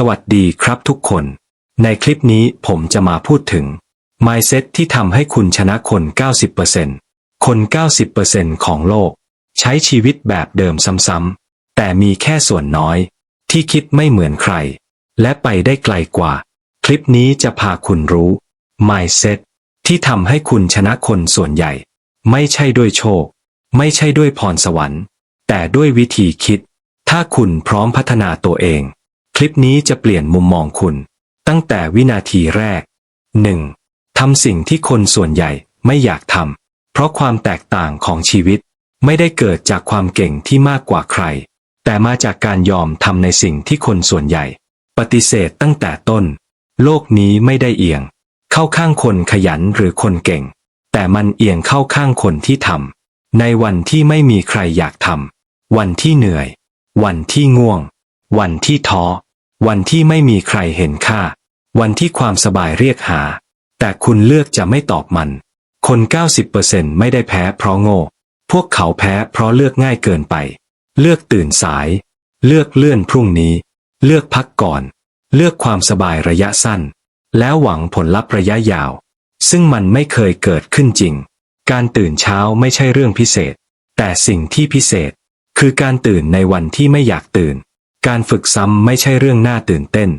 สวัสดีครับทุกคน ในคลิปนี้ผมจะมาพูดถึง mindset ที่ทำให้คุณชนะคน 90%คน 90%ของโลก ใช้ชีวิตแบบเดิมซ้ำๆ แต่มีแค่ส่วนน้อย ที่คิดไม่เหมือนใคร และไปได้ไกลกว่า คลิปนี้จะพาคุณรู้ mindset ที่ทำให้คุณชนะคนส่วนใหญ่ ไม่ใช่ด้วยโชค ไม่ใช่ด้วยพรสวรรค์ แต่ด้วยวิธีคิด ถ้าคุณพร้อมพัฒนาตัวเอง คลิปนี้จะเปลี่ยนมุมมองคุณ ตั้งแต่วินาทีแรก 1. ทำสิ่งที่คนส่วนใหญ่ไม่อยากทำ เพราะความแตกต่างของชีวิต ไม่ได้เกิดจากความเก่งที่มากกว่าใคร แต่มาจากการยอมทำในสิ่งที่คนส่วนใหญ่ ปฏิเสธตั้งแต่ต้น โลกนี้ไม่ได้เอียง เข้าข้างคนขยันหรือคนเก่ง แต่มันเอียงเข้าข้างคนที่ทำในวันที่ไม่มีใครอยากทำวันที่เหนื่อย วันที่ง่วง วันที่ท้อ วันที่ไม่มีใครเห็นค่า วันที่ความสบายเรียกหา แต่คุณเลือกจะไม่ตอบมัน คน 90%ไม่ได้แพ้เพราะโง่ พวกเขาแพ้เพราะเลือกง่ายเกินไป เลือกตื่นสาย เลือกเลื่อนพรุ่งนี้ เลือกพักก่อน เลือกความสบายระยะสั้น แล้วหวังผลลัพธ์ระยะยาว ซึ่งมันไม่เคยเกิดขึ้นจริง การตื่นเช้าไม่ใช่เรื่องพิเศษ แต่สิ่งที่พิเศษ คือการตื่นในวันที่ไม่อยากตื่น การฝึกซ้ำไม่ใช่เรื่องน่าตื่นเต้น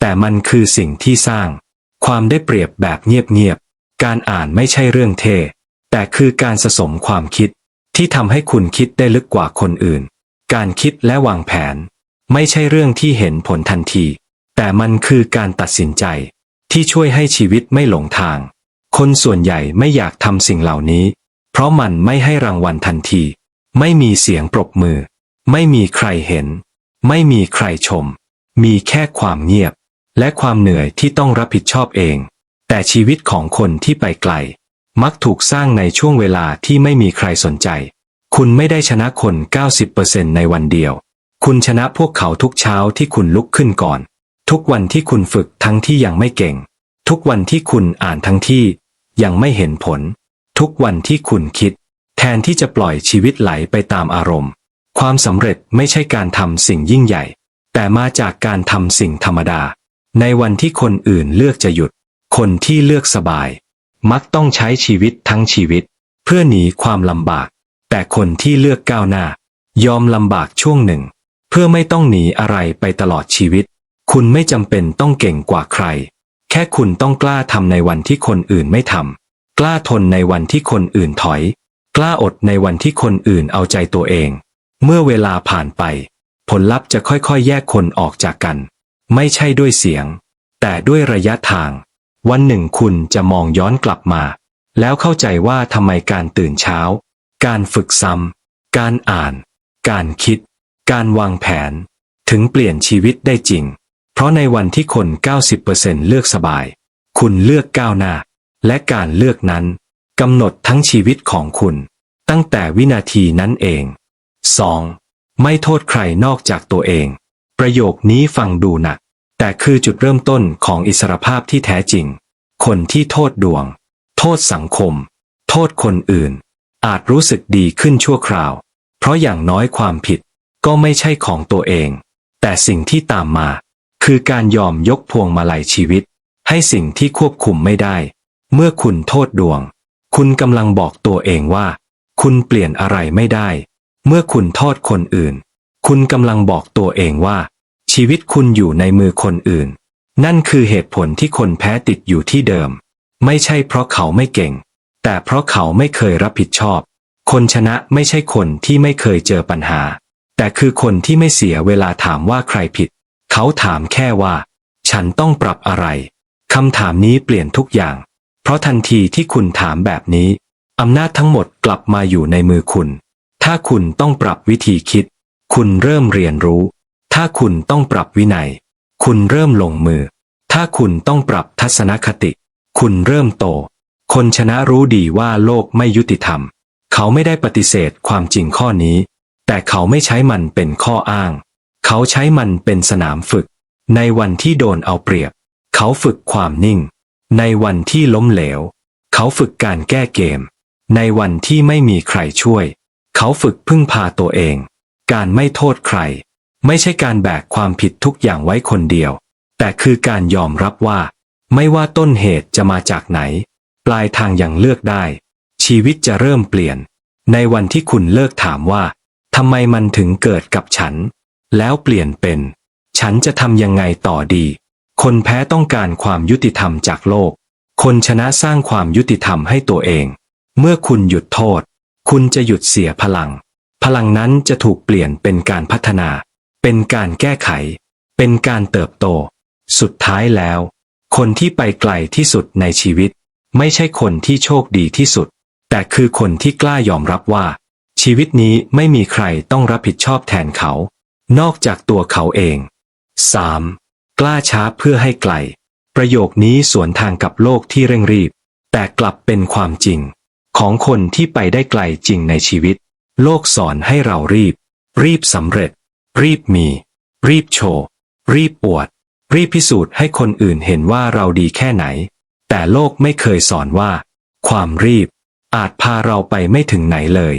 แต่มันคือสิ่งที่สร้าง ความได้เปรียบแบบเงียบๆ การอ่านไม่ใช่เรื่องเท่แต่คือการสะสมความคิด ที่ทำให้คุณคิดได้ลึกกว่าคนอื่น การคิดและวางแผน ไม่ใช่เรื่องที่เห็นผลทันที แต่มันคือการตัดสินใจ ที่ช่วยให้ชีวิตไม่หลงทาง คนส่วนใหญ่ไม่อยากทำสิ่งเหล่านี้ เพราะมันไม่ให้รางวัลทันที ไม่มีเสียงปรบมือ ไม่มีใครเห็น ไม่มีใครชม มีแค่ความเงียบ และความเหนื่อยที่ต้องรับผิดชอบเอง แต่ชีวิตของคนที่ไปไกล มักถูกสร้างในช่วงเวลาที่ไม่มีใครสนใจ คุณไม่ได้ชนะคน 90%ในวันเดียว คุณชนะพวกเขาทุกเช้าที่คุณลุกขึ้นก่อน ทุกวันที่คุณฝึกทั้งที่ยังไม่เก่ง ทุกวันที่คุณอ่านทั้งที่ยังไม่เห็นผล ทุกวันที่คุณคิด แทนที่จะปล่อยชีวิตไหลไปตามอารมณ์ ความสำเร็จไม่ใช่การทำสิ่งยิ่งใหญ่ แต่มาจากการทำสิ่งธรรมดา ในวันที่คนอื่นเลือกจะหยุด คนที่เลือกสบาย มักต้องใช้ชีวิตทั้งชีวิต เพื่อหนีความลำบาก แต่คนที่เลือกก้าวหน้า ยอมลำบากช่วงหนึ่ง เพื่อไม่ต้องหนีอะไรไปตลอดชีวิต คุณไม่จำเป็นต้องเก่งกว่าใคร แค่คุณต้องกล้าทำในวันที่คนอื่นไม่ทำกล้าทนในวันที่คนอื่นถอย กล้าอดในวันที่คนอื่นเอาใจตัวเอง เมื่อเวลาผ่านไป ผลลัพธ์จะค่อยๆ แยกคนออกจากกัน ไม่ใช่ด้วยเสียง แต่ด้วยระยะทาง วันหนึ่งคุณจะมองย้อนกลับมา แล้วเข้าใจว่าทำไมการตื่นเช้า การฝึกซ้ำการอ่าน การคิด การวางแผน ถึงเปลี่ยนชีวิตได้จริง เพราะในวันที่คน 90%เลือกสบาย คุณเลือกก้าวหน้า และการเลือกนั้นกำหนดทั้งชีวิตของคุณ ตั้งแต่วินาทีนั้นเอง 2. ไม่โทษใครนอกจากตัวเอง ประโยคนี้ฟังดูหนัก แต่คือจุดเริ่มต้นของอิสรภาพที่แท้จริง คนที่โทษดวง โทษสังคม โทษคนอื่น อาจรู้สึกดีขึ้นชั่วคราว เพราะอย่างน้อยความผิดก็ไม่ใช่ของตัวเอง แต่สิ่งที่ตามมา คือการยอมยกพวงมาลัยชีวิต ให้สิ่งที่ควบคุมไม่ได้ เมื่อคุณโทษดวง คุณกำลังบอกตัวเองว่า คุณเปลี่ยนอะไรไม่ได้ เมื่อคุณโทษคนอื่น คุณกำลังบอกตัวเองว่า ชีวิตคุณอยู่ในมือคนอื่น นั่นคือเหตุผลที่คนแพ้ติดอยู่ที่เดิม ไม่ใช่เพราะเขาไม่เก่ง แต่เพราะเขาไม่เคยรับผิดชอบ คนชนะไม่ใช่คนที่ไม่เคยเจอปัญหา แต่คือคนที่ไม่เสียเวลาถามว่าใครผิด เขาถามแค่ว่า ฉันต้องปรับอะไรคำถามนี้เปลี่ยนทุกอย่าง เพราะทันทีที่คุณถามแบบนี้ อำนาจทั้งหมดกลับมาอยู่ในมือคุณ ถ้าคุณต้องปรับวิธีคิด คุณเริ่มเรียนรู้ ถ้าคุณต้องปรับวินัย คุณเริ่มลงมือ ถ้าคุณต้องปรับทัศนคติ คุณเริ่มโต คนชนะรู้ดีว่าโลกไม่ยุติธรรม เขาไม่ได้ปฏิเสธความจริงข้อนี้ แต่เขาไม่ใช้มันเป็นข้ออ้าง เขาใช้มันเป็นสนามฝึก ในวันที่โดนเอาเปรียบ เขาฝึกความนิ่ง ในวันที่ล้มเหลว เขาฝึกการแก้เกม ในวันที่ไม่มีใครช่วย เขาฝึกพึ่งพาตัวเอง การไม่โทษใคร ไม่ใช่การแบกความผิดทุกอย่างไว้คนเดียว แต่คือการยอมรับว่า ไม่ว่าต้นเหตุจะมาจากไหน ปลายทางยังเลือกได้ ชีวิตจะเริ่มเปลี่ยน ในวันที่คุณเลิกถามว่าทำไมมันถึงเกิดกับฉัน แล้วเปลี่ยนเป็น ฉันจะทำยังไงต่อดี คนแพ้ต้องการความยุติธรรมจากโลก คนชนะสร้างความยุติธรรมให้ตัวเอง เมื่อคุณหยุดโทษ คุณจะหยุดเสียพลัง พลังนั้นจะถูกเปลี่ยนเป็นการพัฒนา เป็นการแก้ไข เป็นการเติบโต สุดท้ายแล้ว คนที่ไปไกลที่สุดในชีวิต ไม่ใช่คนที่โชคดีที่สุด แต่คือคนที่กล้ายอมรับว่า ชีวิตนี้ไม่มีใครต้องรับผิดชอบแทนเขา นอกจากตัวเขาเอง 3. กล้าช้าเพื่อให้ไกล ประโยคนี้สวนทางกับโลกที่เร่งรีบ แต่กลับเป็นความจริง ของคนที่ไปได้ไกลจริงในชีวิต โลกสอนให้เรารีบ รีบสำเร็จ รีบมี รีบโชว์ รีบอวด รีบพิสูจน์ให้คนอื่นเห็นว่าเราดีแค่ไหน แต่โลกไม่เคยสอนว่า ความรีบ อาจพาเราไปไม่ถึงไหนเลย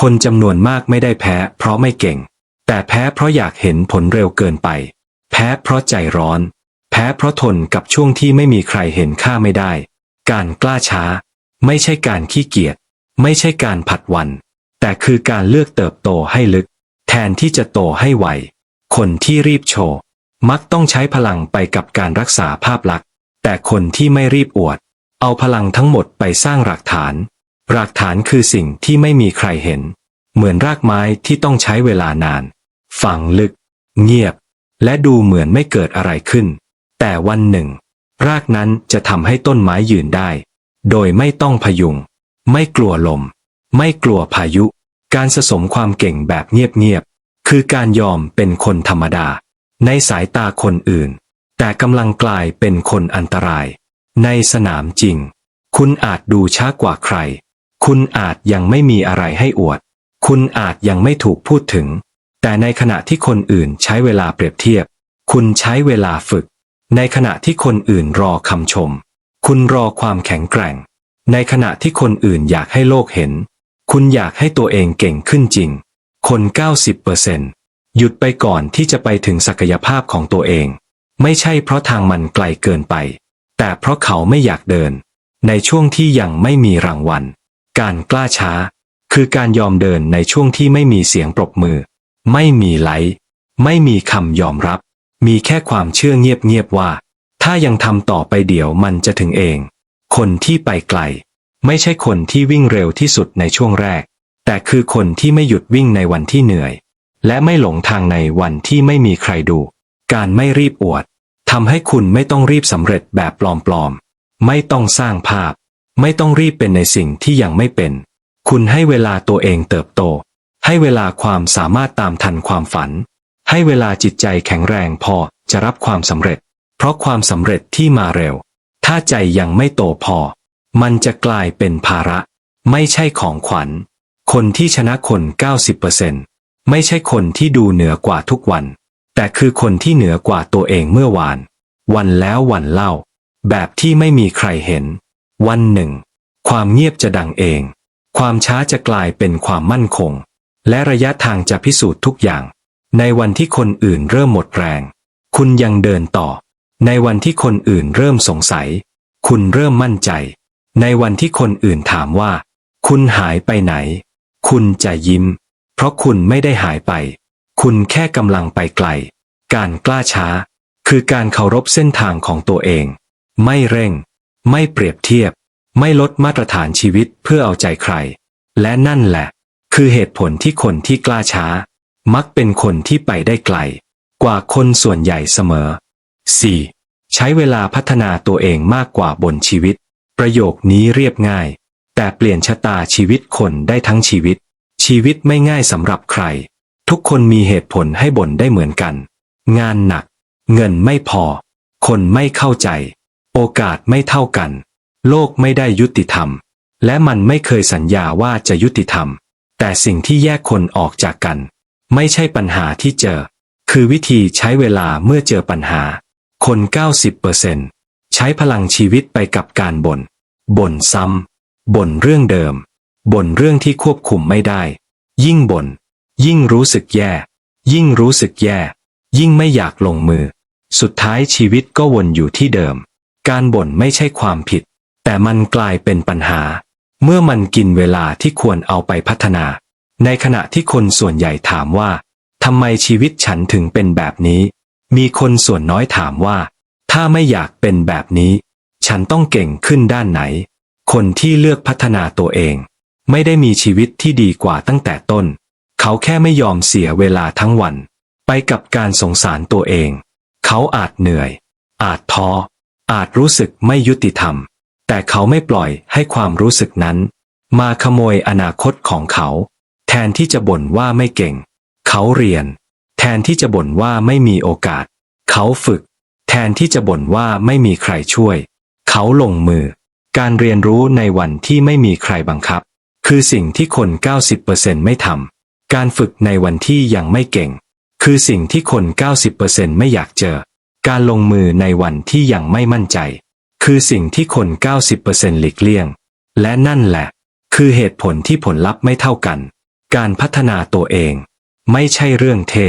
คนจำนวนมากไม่ได้แพ้ เพราะไม่เก่ง แต่แพ้เพราะอยากเห็นผลเร็วเกินไป แพ้เพราะใจร้อน แพ้เพราะทนกับช่วงที่ไม่มีใครเห็นค่าไม่ได้ การกล้าช้า ไม่ใช่การขี้เกียจไม่ใช่การผัดวัน แต่คือการเลือกเติบโตให้ลึก แทนที่จะโตให้ไวคนที่รีบโชว์ มักต้องใช้พลังไปกับการรักษาภาพลักษณ์ แต่คนที่ไม่รีบอวด เอาพลังทั้งหมดไปสร้างหลักฐาน หลักฐานคือสิ่งที่ไม่มีใครเห็น เหมือนรากไม้ที่ต้องใช้เวลานาน ฝังลึก เงียบ และดูเหมือนไม่เกิดอะไรขึ้น แต่วันหนึ่ง รากนั้นจะทำให้ต้นไม้ยืนได้ โดยไม่ต้องพยุง ไม่กลัวลม ไม่กลัวพายุ การสะสมความเก่งแบบเงียบๆ คือการยอมเป็นคนธรรมดา ในสายตาคนอื่น แต่กำลังกลายเป็นคนอันตราย ในสนามจริง คุณอาจดูช้ากว่าใคร คุณอาจยังไม่มีอะไรให้อวด คุณอาจยังไม่ถูกพูดถึง แต่ในขณะที่คนอื่นใช้เวลาเปรียบเทียบ คุณใช้เวลาฝึก ในขณะที่คนอื่นรอคำชม คุณรอความแข็งแกร่ง ในขณะที่คนอื่นอยากให้โลกเห็น คุณอยากให้ตัวเองเก่งขึ้นจริง คน 90%หยุดไปก่อนที่จะไปถึงศักยภาพของตัวเอง ไม่ใช่เพราะทางมันไกลเกินไป แต่เพราะเขาไม่อยากเดิน ในช่วงที่ยังไม่มีรางวัล การกล้าช้า คือการยอมเดินในช่วงที่ไม่มีเสียงปรบมือ ไม่มีไลค์ไม่มีคำยอมรับ มีแค่ความเชื่อเงียบๆว่า ถ้ายังทำต่อไปเดี๋ยวมันจะถึงเอง คนที่ไปไกล ไม่ใช่คนที่วิ่งเร็วที่สุดในช่วงแรก แต่คือคนที่ไม่หยุดวิ่งในวันที่เหนื่อย และไม่หลงทางในวันที่ไม่มีใครดู การไม่รีบอวดทำให้คุณไม่ต้องรีบสำเร็จแบบปลอมๆ ไม่ต้องสร้างภาพ ไม่ต้องรีบเป็นในสิ่งที่ยังไม่เป็น คุณให้เวลาตัวเองเติบโต ให้เวลาความสามารถตามทันความฝัน ให้เวลาจิตใจแข็งแรงพอจะรับความสำเร็จ เพราะความสำเร็จที่มาเร็ว ถ้าใจยังไม่โตพอ มันจะกลายเป็นภาระ ไม่ใช่ของขวัญ คนที่ชนะคน 90%ไม่ใช่คนที่ดูเหนือกว่าทุกวัน แต่คือคนที่เหนือกว่าตัวเองเมื่อวาน วันแล้ววันเล่า แบบที่ไม่มีใครเห็น วันหนึ่ง ความเงียบจะดังเอง ความช้าจะกลายเป็นความมั่นคง และระยะทางจะพิสูจน์ทุกอย่าง ในวันที่คนอื่นเริ่มหมดแรง คุณยังเดินต่อ ในวันที่คนอื่นเริ่มสงสัย คุณเริ่มมั่นใจ ในวันที่คนอื่นถามว่า คุณหายไปไหน คุณจะยิ้ม เพราะคุณไม่ได้หายไป คุณแค่กำลังไปไกล การกล้าช้า คือการเคารพเส้นทางของตัวเอง ไม่เร่ง ไม่เปรียบเทียบ ไม่ลดมาตรฐานชีวิตเพื่อเอาใจใคร และนั่นแหละ คือเหตุผลที่คนที่กล้าช้า มักเป็นคนที่ไปได้ไกล กว่าคนส่วนใหญ่เสมอ 4. ใช้เวลาพัฒนาตัวเองมากกว่าบนชีวิต ประโยคนี้เรียบง่าย แต่เปลี่ยนชะตาชีวิตคนได้ทั้งชีวิต ชีวิตไม่ง่ายสำหรับใคร ทุกคนมีเหตุผลให้บ่นได้เหมือนกัน งานหนัก เงินไม่พอ คนไม่เข้าใจ โอกาสไม่เท่ากัน โลกไม่ได้ยุติธรรม และมันไม่เคยสัญญาว่าจะยุติธรรม แต่สิ่งที่แยกคนออกจากกัน ไม่ใช่ปัญหาที่เจอ คือวิธีใช้เวลาเมื่อเจอปัญหา คน 90%ใช้พลังชีวิตไปกับการบน่น บ่นซ้ำ บ่นเรื่องเดิม บ่นเรื่องที่ควบคุมไม่ได้ ยิ่งบ่น ยิ่งรู้สึกแย่ ยิ่งรู้สึกแย่ ยิ่งไม่อยากลงมือ สุดท้ายชีวิตก็วนอยู่ที่เดิม การบ่นไม่ใช่ความผิด แต่มันกลายเป็นปัญหา เมื่อมันกินเวลาที่ควรเอาไปพัฒนา ในขณะที่คนส่วนใหญ่ถามว่าทำไมชีวิตฉันถึงเป็นแบบนี้ มีคนส่วนน้อยถามว่า ถ้าไม่อยากเป็นแบบนี้ ฉันต้องเก่งขึ้นด้านไหน คนที่เลือกพัฒนาตัวเอง ไม่ได้มีชีวิตที่ดีกว่าตั้งแต่ต้น เขาแค่ไม่ยอมเสียเวลาทั้งวัน ไปกับการสงสารตัวเอง เขาอาจเหนื่อย อาจท้อ อาจรู้สึกไม่ยุติธรรม แต่เขาไม่ปล่อยให้ความรู้สึกนั้น มาขโมยอนาคตของเขา แทนที่จะบ่นว่าไม่เก่ง เขาเรียน แทนที่จะบ่นว่าไม่มีโอกาส เขาฝึก แทนที่จะบ่นว่าไม่มีใครช่วย เขาลงมือ การเรียนรู้ในวันที่ไม่มีใครบังคับ คือสิ่งที่คน 90%ไม่ทำการฝึกในวันที่ยังไม่เก่ง คือสิ่งที่คน 90%ไม่อยากเจอ การลงมือในวันที่ยังไม่มั่นใจ คือสิ่งที่คน 90%หลีกเลี่ยง และนั่นแหละ คือเหตุผลที่ผลลัพธ์ไม่เท่ากัน การพัฒนาตัวเอง ไม่ใช่เรื่องเท่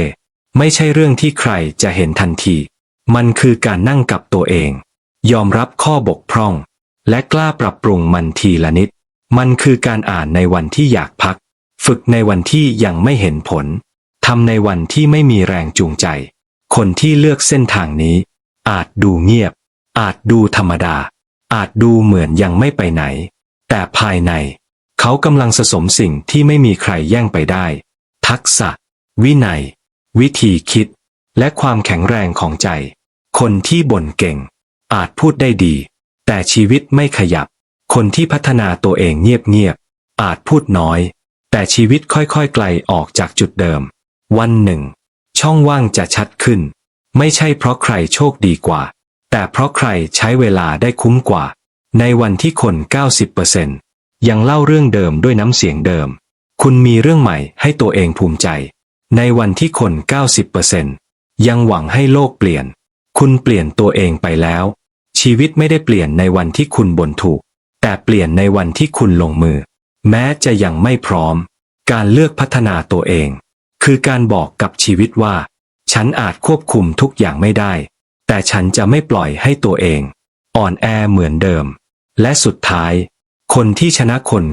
ไม่ใช่เรื่องที่ใครจะเห็นทันที มันคือการนั่งกับตัวเอง ยอมรับข้อบกพร่อง และกล้าปรับปรุงมันทีละนิด มันคือการอ่านในวันที่อยากพัก ฝึกในวันที่ยังไม่เห็นผลทำในวันที่ไม่มีแรงจูงใจ คนที่เลือกเส้นทางนี้ อาจดูเงียบ อาจดูธรรมดา อาจดูเหมือนยังไม่ไปไหน แต่ภายใน เขากำลังสะสมสิ่งที่ไม่มีใครแย่งไปได้ ทักษะ วินัย วิธีคิด และความแข็งแรงของใจ คนที่บ่นเก่ง อาจพูดได้ดี แต่ชีวิตไม่ขยับ คนที่พัฒนาตัวเองเงียบๆ อาจพูดน้อย แต่ชีวิตค่อยๆ ไกลออกจากจุดเดิม วันหนึ่ง ช่องว่างจะชัดขึ้น ไม่ใช่เพราะใครโชคดีกว่า แต่เพราะใครใช้เวลาได้คุ้มกว่า ในวันที่คน 90%ยังเล่าเรื่องเดิมด้วยน้ำเสียงเดิม คุณมีเรื่องใหม่ให้ตัวเองภูมิใจ ในวันที่คน 90%ยังหวังให้โลกเปลี่ยน คุณเปลี่ยนตัวเองไปแล้ว ชีวิตไม่ได้เปลี่ยนในวันที่คุณบ่นถูก แต่เปลี่ยนในวันที่คุณลงมือ แม้จะยังไม่พร้อม การเลือกพัฒนาตัวเอง คือการบอกกับชีวิตว่า ฉันอาจควบคุมทุกอย่างไม่ได้ แต่ฉันจะไม่ปล่อยให้ตัวเอง อ่อนแอเหมือนเดิม และสุดท้าย คนที่ชนะคน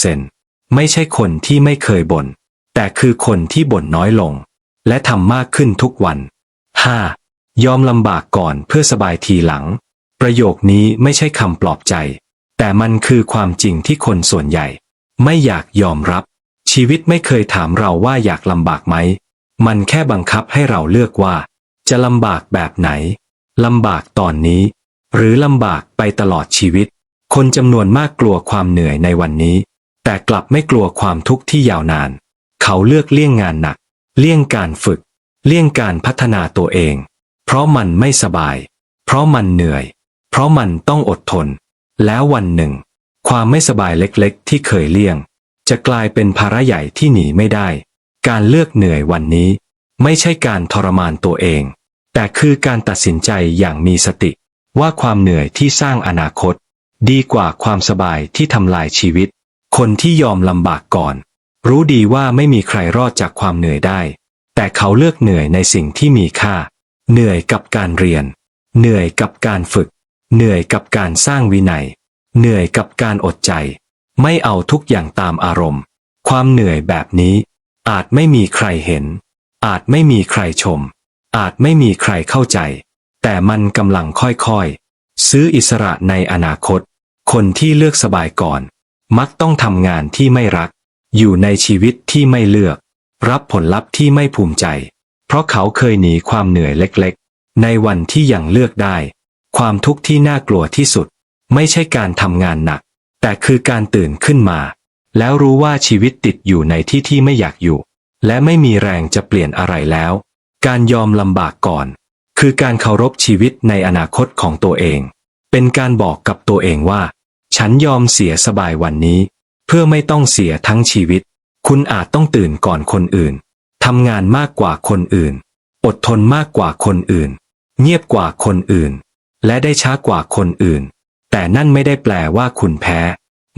90%ไม่ใช่คนที่ไม่เคยบน่น แต่คือคนที่บ่นน้อยลง และทำมากขึ้นทุกวัน 5. ยอมลำบากก่อนเพื่อสบายทีหลัง ประโยคนี้ไม่ใช่คำปลอบใจ แต่มันคือความจริงที่คนส่วนใหญ่ ไม่อยากยอมรับ ชีวิตไม่เคยถามเราว่าอยากลำบากไหม มันแค่บังคับให้เราเลือกว่า จะลำบากแบบไหนลำบากตอนนี้ หรือลำบากไปตลอดชีวิต คนจำนวนมากกลัวความเหนื่อยในวันนี้ แต่กลับไม่กลัวความทุกข์ที่ยาวนาน เขาเลือกเลี่ยงงานหนัก เลี่ยงการฝึก เลี่ยงการพัฒนาตัวเอง เพราะมันไม่สบาย เพราะมันเหนื่อย เพราะมันต้องอดทน แล้ววันหนึ่ง ความไม่สบายเล็กๆ ที่เคยเลี่ยง จะกลายเป็นภาระใหญ่ที่หนีไม่ได้ การเลือกเหนื่อยวันนี้ ไม่ใช่การทรมานตัวเอง แต่คือการตัดสินใจอย่างมีสติ ว่าความเหนื่อยที่สร้างอนาคต ดีกว่าความสบายที่ทำลายชีวิต คนที่ยอมลำบากก่อน รู้ดีว่าไม่มีใครรอดจากความเหนื่อยได้ แต่เขาเลือกเหนื่อยในสิ่งที่มีค่า เหนื่อยกับการเรียน เหนื่อยกับการฝึก เหนื่อยกับการสร้างวินัย เหนื่อยกับการอดใจ ไม่เอาทุกอย่างตามอารมณ์ ความเหนื่อยแบบนี้ อาจไม่มีใครเห็น อาจไม่มีใครชม อาจไม่มีใครเข้าใจ แต่มันกำลังค่อยๆ ซื้ออิสระในอนาคต คนที่เลือกสบายก่อน มักต้องทำงานที่ไม่รัก อยู่ในชีวิตที่ไม่เลือก รับผลลัพธ์ที่ไม่ภูมิใจ เพราะเขาเคยหนีความเหนื่อยเล็กๆ ในวันที่ยังเลือกได้ ความทุกข์ที่น่ากลัวที่สุด ไม่ใช่การทำงานหนัก แต่คือการตื่นขึ้นมา แล้วรู้ว่าชีวิตติดอยู่ในที่ที่ไม่อยากอยู่ และไม่มีแรงจะเปลี่ยนอะไรแล้ว การยอมลำบากก่อน คือการเคารพชีวิตในอนาคตของตัวเอง เป็นการบอกกับตัวเองว่า ฉันยอมเสียสบายวันนี้ เพื่อไม่ต้องเสียทั้งชีวิต คุณอาจต้องตื่นก่อนคนอื่น ทำงานมากกว่าคนอื่น อดทนมากกว่าคนอื่น เงียบกว่าคนอื่น และได้ช้ากว่าคนอื่น แต่นั่นไม่ได้แปลว่าคุณแพ้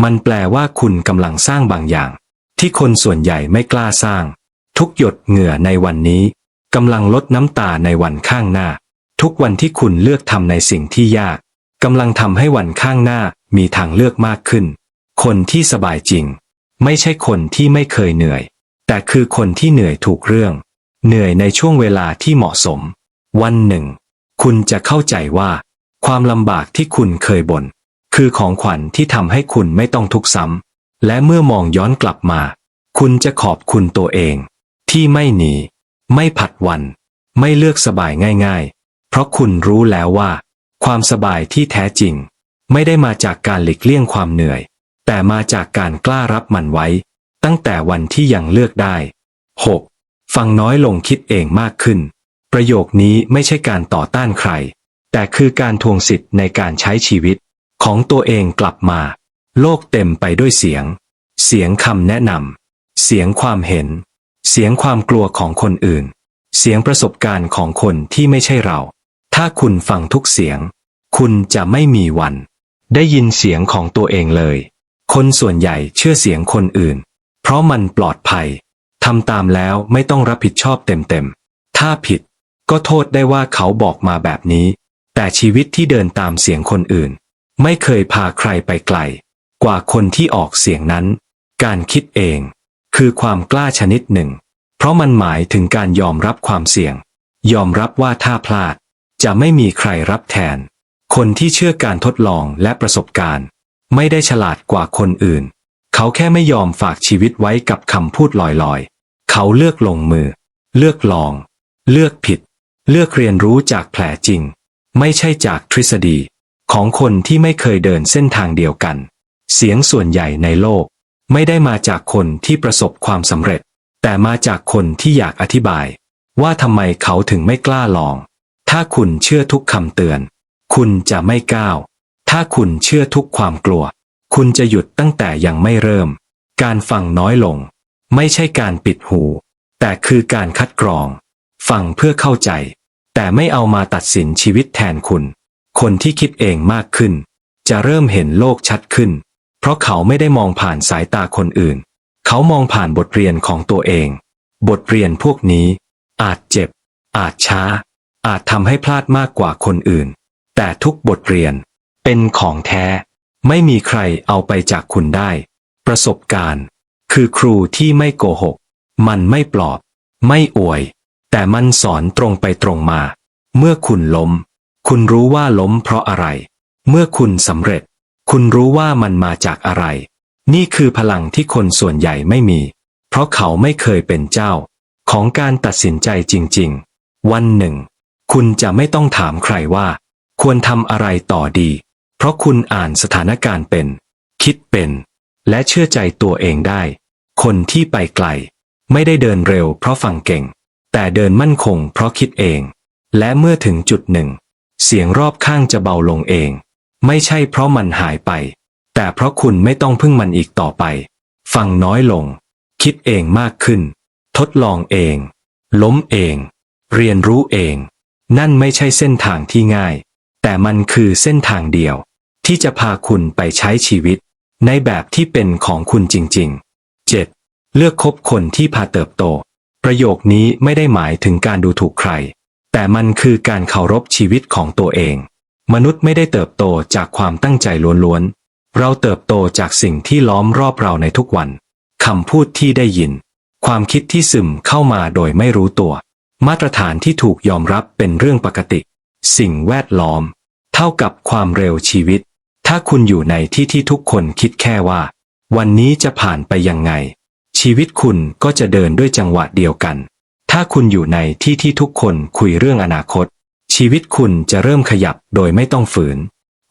มันแปลว่าคุณกำลังสร้างบางอย่าง ที่คนส่วนใหญ่ไม่กล้าสร้าง ทุกหยดเหงื่อในวันนี้กำลังลดน้ำตาในวันข้างหน้า ทุกวันที่คุณเลือกทำในสิ่งที่ยากกำลังทำให้วันข้างหน้ามีทางเลือกมากขึ้น คนที่สบายจริง ไม่ใช่คนที่ไม่เคยเหนื่อย แต่คือคนที่เหนื่อยถูกเรื่อง เหนื่อยในช่วงเวลาที่เหมาะสม วันหนึ่ง คุณจะเข้าใจว่า ความลำบากที่คุณเคยบน่นคือของขวัญที่ทำให้คุณไม่ต้องทุกข์ซ้ำและเมื่อมองย้อนกลับมา คุณจะขอบคุณตัวเอง ที่ไม่หนี ไม่ผัดวัน ไม่เลือกสบายง่ายๆ เพราะคุณรู้แล้วว่า ความสบายที่แท้จริง ไม่ได้มาจากการหลีกเลี่ยงความเหนื่อย แต่มาจากการกล้ารับมันไว้ ตั้งแต่วันที่ยังเลือกได้ 6. ฟังน้อยลงคิดเองมากขึ้น ประโยคนี้ไม่ใช่การต่อต้านใคร แต่คือการทวงสิทธิ์ในการใช้ชีวิต ของตัวเองกลับมา โลกเต็มไปด้วยเสียง เสียงคำแนะนำเสียงความเห็น เสียงความกลัวของคนอื่น เสียงประสบการณ์ของคนที่ไม่ใช่เรา ถ้าคุณฟังทุกเสียง คุณจะไม่มีวัน ได้ยินเสียงของตัวเองเลย คนส่วนใหญ่เชื่อเสียงคนอื่น เพราะมันปลอดภัยทำตามแล้วไม่ต้องรับผิดชอบเต็มๆ ถ้าผิดก็โทษได้ว่าเขาบอกมาแบบนี้ แต่ชีวิตที่เดินตามเสียงคนอื่น ไม่เคยพาใครไปไกล กว่าคนที่ออกเสียงนั้น การคิดเอง คือความกล้าชนิดหนึ่ง เพราะมันหมายถึงการยอมรับความเสี่ยง ยอมรับว่าถ้าพลาด จะไม่มีใครรับแทน คนที่เชื่อการทดลองและประสบการณ์ ไม่ได้ฉลาดกว่าคนอื่น เขาแค่ไม่ยอมฝากชีวิตไว้กับคำพูดลอยๆ เขาเลือกลงมือ เลือกลอง เลือกผิด เลือกเรียนรู้จากแผลจริง ไม่ใช่จากทฤษฎี ของคนที่ไม่เคยเดินเส้นทางเดียวกัน เสียงส่วนใหญ่ในโลก ไม่ได้มาจากคนที่ประสบความสำเร็จ แต่มาจากคนที่อยากอธิบาย ว่าทำไมเขาถึงไม่กล้าลอง ถ้าคุณเชื่อทุกคำเตือน คุณจะไม่ก้าว ถ้าคุณเชื่อทุกความกลัว คุณจะหยุดตั้งแต่ยังไม่เริ่ม การฟังน้อยลง ไม่ใช่การปิดหู แต่คือการคัดกรอง ฟังเพื่อเข้าใจ แต่ไม่เอามาตัดสินชีวิตแทนคุณ คนที่คิดเองมากขึ้น จะเริ่มเห็นโลกชัดขึ้น เพราะเขาไม่ได้มองผ่านสายตาคนอื่น เขามองผ่านบทเรียนของตัวเอง บทเรียนพวกนี้ อาจเจ็บ อาจช้า อาจทำให้พลาดมากกว่าคนอื่น แต่ทุกบทเรียน เป็นของแท้ ไม่มีใครเอาไปจากคุณได้ ประสบการณ์ คือครูที่ไม่โกหก มันไม่ปลอบ ไม่อวย แต่มันสอนตรงไปตรงมา เมื่อคุณล้ม คุณรู้ว่าล้มเพราะอะไร เมื่อคุณสำเร็จ คุณรู้ว่ามันมาจากอะไร นี่คือพลังที่คนส่วนใหญ่ไม่มี เพราะเขาไม่เคยเป็นเจ้า ของการตัดสินใจจริง ๆ วันหนึ่ง คุณจะไม่ต้องถามใครว่า ควรทำอะไรต่อดี เพราะคุณอ่านสถานการณ์เป็น คิดเป็น และเชื่อใจตัวเองได้ คนที่ไปไกล ไม่ได้เดินเร็วเพราะฟังเก่ง แต่เดินมั่นคงเพราะคิดเอง และเมื่อถึงจุดหนึ่ง เสียงรอบข้างจะเบาลงเอง ไม่ใช่เพราะมันหายไป แต่เพราะคุณไม่ต้องพึ่งมันอีกต่อไป ฟังน้อยลง คิดเองมากขึ้น ทดลองเอง ล้มเอง เรียนรู้เอง นั่นไม่ใช่เส้นทางที่ง่าย แต่มันคือเส้นทางเดียว ที่จะพาคุณไปใช้ชีวิต ในแบบที่เป็นของคุณจริง ๆ 7. เลือกคบคนที่พาเติบโต ประโยคนี้ไม่ได้หมายถึงการดูถูกใคร แต่มันคือการเคารพชีวิตของตัวเอง มนุษย์ไม่ได้เติบโตจากความตั้งใจล้วนๆ เราเติบโตจากสิ่งที่ล้อมรอบเราในทุกวันคำพูดที่ได้ยิน ความคิดที่ซึมเข้ามาโดยไม่รู้ตัว มาตรฐานที่ถูกยอมรับเป็นเรื่องปกติ สิ่งแวดล้อม เท่ากับความเร็วชีวิต ถ้าคุณอยู่ในที่ที่ทุกคนคิดแค่ว่า วันนี้จะผ่านไปยังไง ชีวิตคุณก็จะเดินด้วยจังหวะเดียวกัน ถ้าคุณอยู่ในที่ที่ทุกคนคุยเรื่องอนาคต ชีวิตคุณจะเริ่มขยับโดยไม่ต้องฝืน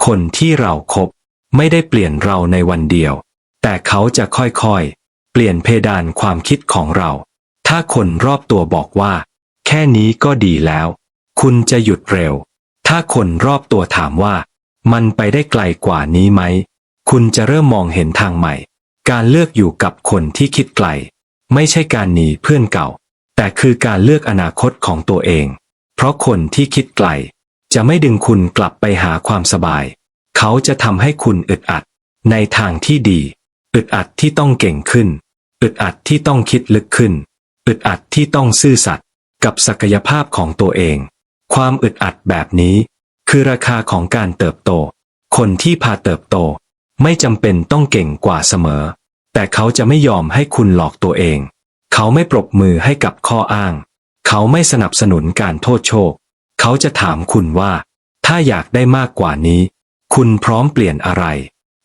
คนที่เราครบไม่ได้เปลี่ยนเราในวันเดียว แต่เขาจะค่อยๆ เปลี่ยนเพดานความคิดของเรา ถ้าคนรอบตัวบอกว่า แค่นี้ก็ดีแล้ว คุณจะหยุดเร็ว ถ้าคนรอบตัวถามว่า มันไปได้ไกลกว่านี้ไหม คุณจะเริ่มมองเห็นทางใหม่ การเลือกอยู่กับคนที่คิดไกล ไม่ใช่การหนีเพื่อนเก่า แต่คือการเลือกอนาคตของตัวเอง เพราะคนที่คิดไกล จะไม่ดึงคุณกลับไปหาความสบาย เขาจะทำให้คุณอึดอัด ในทางที่ดี อึดอัดที่ต้องเก่งขึ้น อึดอัดที่ต้องคิดลึกขึ้น อึดอัดที่ต้องซื่อสัตย์กับศักยภาพของตัวเอง ความอึดอัดแบบนี้ คือราคาของการเติบโต คนที่พาเติบโต ไม่จำเป็นต้องเก่งกว่าเสมอ แต่เขาจะไม่ยอมให้คุณหลอกตัวเอง เขาไม่ปรบมือให้กับข้ออ้าง เขาไม่สนับสนุนการโทษโชค เขาจะถามคุณว่า ถ้าอยากได้มากกว่านี้ คุณพร้อมเปลี่ยนอะไร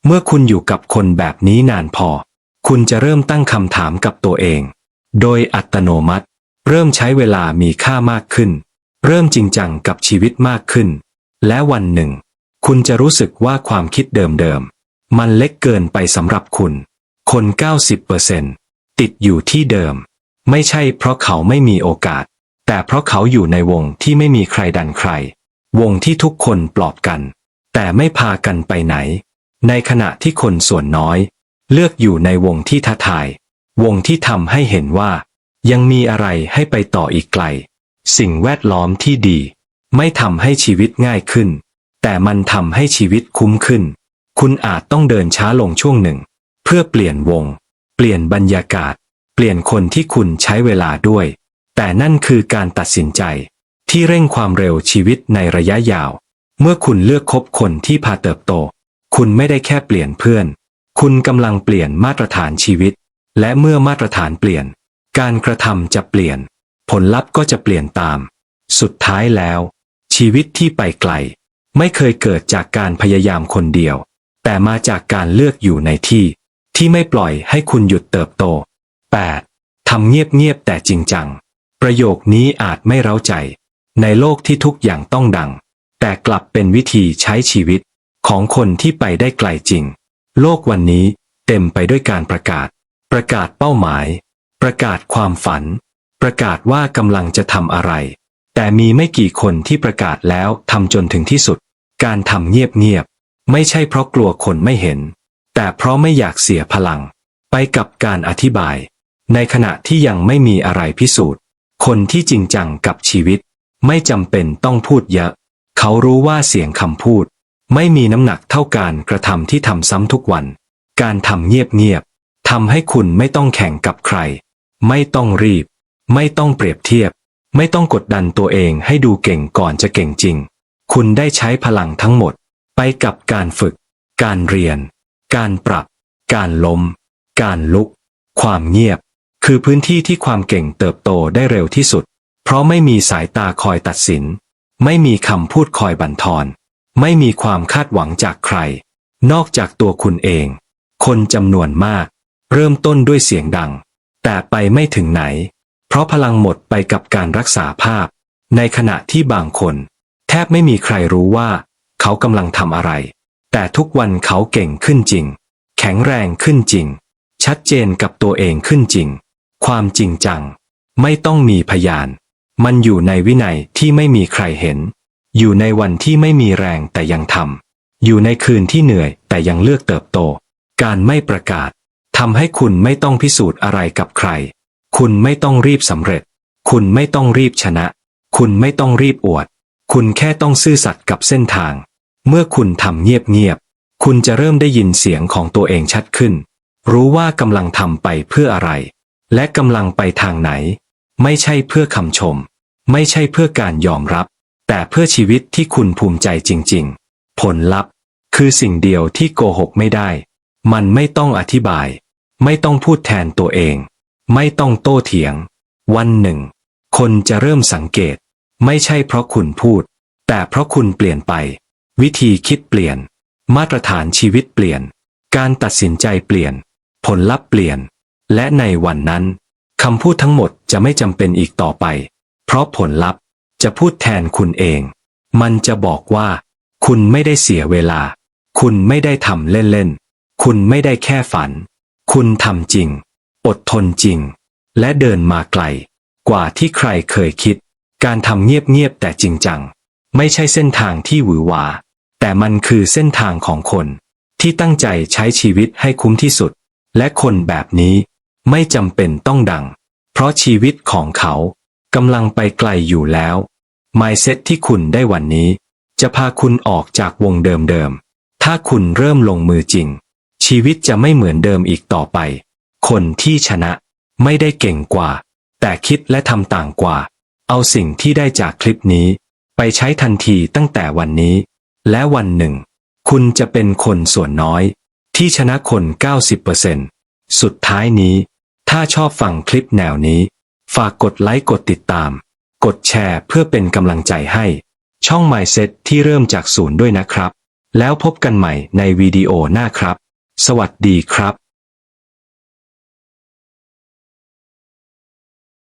เมื่อคุณอยู่กับคนแบบนี้นานพอ คุณจะเริ่มตั้งคำถามกับตัวเอง โดยอัตโนมัติ เริ่มใช้เวลามีค่ามากขึ้น เริ่มจริงจังกับชีวิตมากขึ้น และวันหนึ่ง คุณจะรู้สึกว่าความคิดเดิมๆ มันเล็กเกินไปสำหรับคุณ คน 90%ติดอยู่ที่เดิม ไม่ใช่เพราะเขาไม่มีโอกาส แต่เพราะเขาอยู่ในวงที่ไม่มีใครดันใคร วงที่ทุกคนปลอบกัน แต่ไม่พากันไปไหน ในขณะที่คนส่วนน้อย เลือกอยู่ในวงที่ท้าทาย วงที่ทำให้เห็นว่า ยังมีอะไรให้ไปต่ออีกไกล สิ่งแวดล้อมที่ดี ไม่ทำให้ชีวิตง่ายขึ้น แต่มันทำให้ชีวิตคุ้มขึ้น คุณอาจต้องเดินช้าลงช่วงหนึ่ง เพื่อเปลี่ยนวง เปลี่ยนบรรยากาศ เปลี่ยนคนที่คุณใช้เวลาด้วย แต่นั่นคือการตัดสินใจ ที่เร่งความเร็วชีวิตในระยะยาว เมื่อคุณเลือกคบคนที่พาเติบโต คุณไม่ได้แค่เปลี่ยนเพื่อน คุณกำลังเปลี่ยนมาตรฐานชีวิต และเมื่อมาตรฐานเปลี่ยน การกระทำจะเปลี่ยน ผลลัพธ์ก็จะเปลี่ยนตาม สุดท้ายแล้ว ชีวิตที่ไปไกล ไม่เคยเกิดจากการพยายามคนเดียว แต่มาจากการเลือกอยู่ในที่ ที่ไม่ปล่อยให้คุณหยุดเติบโต 8. ทำเงียบๆแต่จริงจัง ประโยคนี้อาจไม่เร้าใจ ในโลกที่ทุกอย่างต้องดัง แต่กลับเป็นวิธีใช้ชีวิต ของคนที่ไปได้ไกลจริง โลกวันนี้เต็มไปด้วยการประกาศ ประกาศเป้าหมาย ประกาศความฝัน ประกาศว่ากำลังจะทำอะไร แต่มีไม่กี่คนที่ประกาศแล้วทำจนถึงที่สุด การทำเงียบๆไม่ใช่เพราะกลัวคนไม่เห็น แต่เพราะไม่อยากเสียพลัง ไปกับการอธิบาย ในขณะที่ยังไม่มีอะไรพิสูจน์ คนที่จริงจังกับชีวิต ไม่จำเป็นต้องพูดเยอะ เขารู้ว่าเสียงคำพูด ไม่มีน้ำหนักเท่าการกระทำที่ทำซ้ำทุกวัน การทำเงียบๆทำให้คุณไม่ต้องแข่งกับใคร ไม่ต้องรีบ ไม่ต้องเปรียบเทียบ ไม่ต้องกดดันตัวเองให้ดูเก่งก่อนจะเก่งจริง คุณได้ใช้พลังทั้งหมด ไปกับการฝึก การเรียน การปรับ การล้ม การลุก ความเงียบ คือพื้นที่ที่ความเก่งเติบโตได้เร็วที่สุด เพราะไม่มีสายตาคอยตัดสิน ไม่มีคำพูดคอยบั่นทอน ไม่มีความคาดหวังจากใคร นอกจากตัวคุณเอง คนจำนวนมาก เริ่มต้นด้วยเสียงดัง แต่ไปไม่ถึงไหน ราะพลังหมดไปกับการรักษาภาพ ในขณะที่บางคน แทบไม่มีใครรู้ว่า เขากำลังทำอะไร แต่ทุกวันเขาเก่งขึ้นจริง แข็งแรงขึ้นจริง ชัดเจนกับตัวเองขึ้นจริง ความจริงจัง ไม่ต้องมีพยาน มันอยู่ในวินัยที่ไม่มีใครเห็น อยู่ในวันที่ไม่มีแรงแต่ยังทำอยู่ในคืนที่เหนื่อยแต่ยังเลือกเติบโต การไม่ประกาศทำให้คุณไม่ต้องพิสูจน์อะไรกับใคร คุณไม่ต้องรีบสำเร็จ คุณไม่ต้องรีบชนะ คุณไม่ต้องรีบอวด คุณแค่ต้องซื่อสัตย์กับเส้นทาง เมื่อคุณทำเงียบๆ คุณจะเริ่มได้ยินเสียงของตัวเองชัดขึ้น รู้ว่ากำลังทำไปเพื่ออะไร และกำลังไปทางไหน ไม่ใช่เพื่อคำชม ไม่ใช่เพื่อการยอมรับ แต่เพื่อชีวิตที่คุณภูมิใจจริงๆ ผลลัพธ์ คือสิ่งเดียวที่โกหกไม่ได้ มันไม่ต้องอธิบาย ไม่ต้องพูดแทนตัวเอง ไม่ต้องโต้เถียง วันหนึ่ง คนจะเริ่มสังเกต ไม่ใช่เพราะคุณพูด แต่เพราะคุณเปลี่ยนไป วิธีคิดเปลี่ยน มาตรฐานชีวิตเปลี่ยน การตัดสินใจเปลี่ยน ผลลัพธ์เปลี่ยน และในวันนั้นคำพูดทั้งหมดจะไม่จำเป็นอีกต่อไป เพราะผลลัพธ์จะพูดแทนคุณเอง มันจะบอกว่า คุณไม่ได้เสียเวลา คุณไม่ได้ทำเล่นๆ คุณไม่ได้แค่ฝัน คุณทำจริง อดทนจริง และเดินมาไกล กว่าที่ใครเคยคิด การทำเงียบๆแต่จริงจัง ไม่ใช่เส้นทางที่หวือหวา แต่มันคือเส้นทางของคน ที่ตั้งใจใช้ชีวิตให้คุ้มที่สุด และคนแบบนี้ไม่จำเป็นต้องดัง เพราะชีวิตของเขากำลังไปไกลอยู่แล้ว Mindset ที่คุณได้วันนี้ จะพาคุณออกจากวงเดิมๆ ถ้าคุณเริ่มลงมือจริง ชีวิตจะไม่เหมือนเดิมอีกต่อไป คนที่ชนะ ไม่ได้เก่งกว่า แต่คิดและทำต่างกว่า เอาสิ่งที่ได้จากคลิปนี้ ไปใช้ทันทีตั้งแต่วันนี้ และวันหนึ่ง คุณจะเป็นคนส่วนน้อย ที่ชนะคน 90%สุดท้ายนี้ ถ้าชอบฟังคลิปแนวนี้ ฝากกดไลค์กดติดตาม กดแชร์เพื่อเป็นกำลังใจให้ ช่อง Mindset ที่เริ่มจากศูนย์ด้วยนะครับ แล้วพบกันใหม่ในวิดีโอหน้าครับ สวัสดีครับ